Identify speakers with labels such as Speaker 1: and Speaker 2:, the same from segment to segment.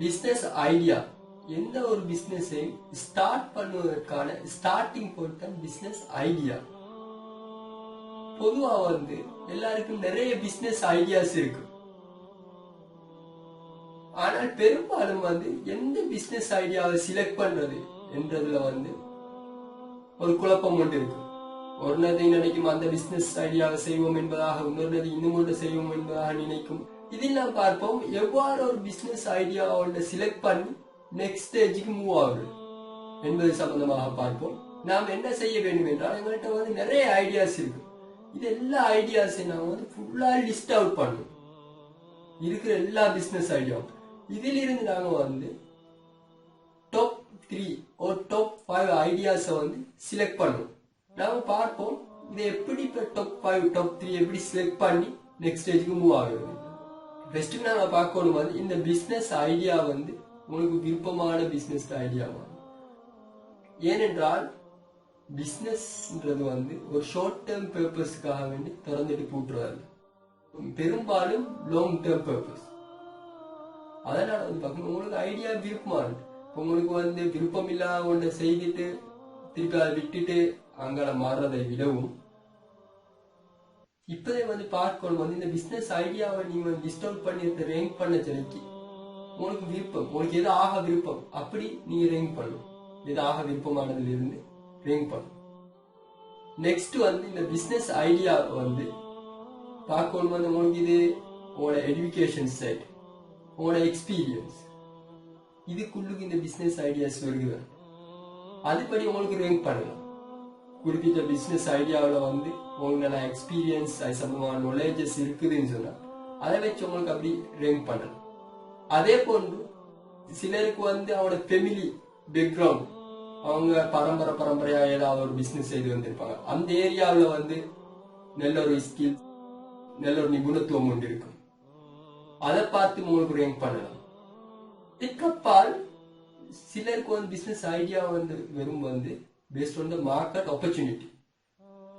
Speaker 1: Business idea எந்த ஒரு பிசினஸையும் ஸ்டார்ட் பண்ணுவதற்கான ஸ்டார்டிங் பாயிண்ட் தான் ஐடியா பொதுவா வந்து எல்லாருக்கும் நிறைய பிசினஸ் ஐடியாஸ் இருக்கு. ஆனால் பெரும்பாலும் வந்து எந்த பிசினஸ் ஐடியாவை செலக்ட் பண்றது என்றதுல வந்து ஒரு குழப்பம் ஒன்று இருக்கு. ஒரு நதி நினைக்கும் அந்த பிசினஸ் ஐடியாவை செய்வோம் என்பதாக இன்னொரு நதி இன்னும் ஒன்று செய்வோம் என்பதாக நினைக்கும் இதில் நாம் பார்ப்போம். எவ்வாறு ஒரு பிசினஸ் ஐடியாவோட செலக்ட் பண்ணி நெக்ஸ்ட் ஸ்டேஜுக்கு மூவ் ஆகுது என்பது சம்பந்தமாக பார்ப்போம். நாம் என்ன செய்ய வேண்டும் என்றால் எங்கள்கிட்ட வந்து நிறைய ஐடியாஸ் இருக்கு. இது எல்லா ஐடியாஸையும் நாம் வந்து ஃபுல்லாக லிஸ்ட் அவுட் பண்ணணும். இருக்கிற எல்லா பிஸ்னஸ் ஐடியாவும் இதில் இருந்து வந்து டாப் த்ரீ ஒரு டாப் ஃபைவ் ஐடியாஸை வந்து செலக்ட் பண்ணுவோம் நாம் பார்ப்போம் இதை எப்படி இப்போ டாப் ஃபைவ் டாப் த்ரீ எப்படி செலக்ட் பண்ணி நெக்ஸ்ட் ஸ்டேஜுக்கு மூவ் ஆகுது. ஃபர்ஸ்ட் நாம பார்க்கணும் வந்து இந்த பிசினஸ் ஐடியா வந்து உங்களுக்கு விருப்பமான பிசினஸ் ஐடியாவா ஏனென்றால் பிஸ்னஸ்ன்றது வந்து ஒரு ஷார்ட் டேர்ம் பர்பஸ்க்காக வேண்டி திறந்துட்டு பூட்டுறாரு. பெரும்பாலும் லாங் டேர்ம் பர்பஸ் அதனால வந்து பார்க்கணும் உங்களுக்கு ஐடியா விருப்பமா இருக்கு. உங்களுக்கு வந்து விருப்பம் இல்லாத ஒன்றை செய்துட்டு திருப்பி அதை விட்டுட்டு அங்கே மாறுறதை விடவும் இப்பதே வந்து பார்க்கணும். வந்து இந்த பிசினஸ் ஐடியாவை நீங்க லிஸ்ட் பண்ணி பண்ணி ரேங்க் பண்ண சிலைக்கு உங்களுக்கு விருப்பம். உங்களுக்கு எது ஆக விருப்பம் அப்படி நீங்க ரேங்க் பண்ணணும். எது ஆக விருப்பமானதுல இருந்து ரேங்க் பண்ணணும். நெக்ஸ்ட் வந்து இந்த பிசினஸ் ஐடியா வந்து பார்க்கணும். வந்து உங்களுக்கு இது உங்களோட எஜுகேஷன் சைட் உங்களோட எக்ஸ்பீரியன்ஸ் இதுக்குள்ளுக்கு இந்த பிசினஸ் ஐடியாஸ் வருகிறது அதுபடி உங்களுக்கு ரேங்க் பண்ணலாம். குறிப்பிட்ட பிசினஸ் ஐடியாவில் வந்து உங்களோட எக்ஸ்பீரியன்ஸ் அது சம்பந்தமான நாலேஜஸ் இருக்குதுன்னு சொன்னால் அதை வச்சு உங்களுக்கு அப்படி ரேங்க் பண்ணலாம். அதே போன்று சிலருக்கு வந்து அவனோட ஃபெமிலி பேக்ரவுண்ட் அவங்க பரம்பரை பரம்பரையா ஏதாவது ஒரு பிசினஸ் செய்து வந்திருப்பாங்க. அந்த ஏரியாவில் வந்து நல்ல ஒரு ஸ்கில் நல்ல ஒரு நிபுணத்துவம் கொண்டு இருக்கும். அதை பார்த்து உங்களுக்கு ரேங்க் பண்ணலாம். இதுக்கப்பால் சிலருக்கு வந்து பிசினஸ் ஐடியா வந்து வெறும் வந்து based on the market opportunity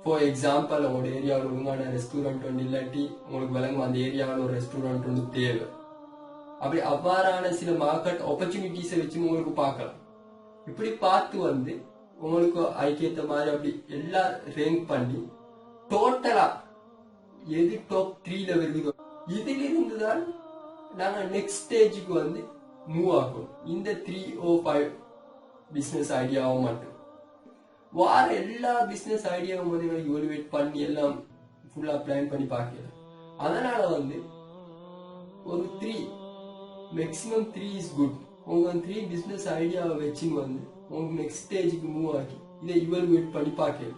Speaker 1: for example உங்களோட ஏரியாவில் ஒழுங்கான ரெஸ்டாரண்ட் ஒன்று இல்லாட்டி உங்களுக்கு விளங்கும் அந்த ஏரியாவில் ஒரு ரெஸ்டாரண்ட் ஒன்று தேவை. அப்படி அவ்வாறான சில மார்க்கெட் ஆப்பர்ச்சுனிட்டிஸை வச்சு உங்களுக்கு பார்க்கலாம். இப்படி பார்த்து வந்து உங்களுக்கு ஐக்கியத்த மாதிரி அப்படி எல்லாம் ரேங்க் பண்ணி டோட்டலா எது டாப் த்ரீல வருதோ இதிலிருந்து தான் நாங்க நெக்ஸ்ட் ஸ்டேஜுக்கு வந்து மூவ் ஆகும் இந்த த்ரீ ஓ ஃபைவ் பிசினஸ் ஐடியாவும் மட்டும். வார எல்லா பிசினஸ் ஐடியாவும் வந்து எவலுவேட் பண்ணி எல்லாம் ஃபுல்லா பிளான் பண்ணி பார்க்கல. அதனால வந்து ஒரு three maximum three is good உங்க த்ரீ பிசினஸ் ஐடியாவை வச்சுன்னு வந்து உங்களுக்கு நெக்ஸ்ட் ஸ்டேஜுக்கு மூவ் ஆகி இதை இவலுவேட் பண்ணி பார்க்கல.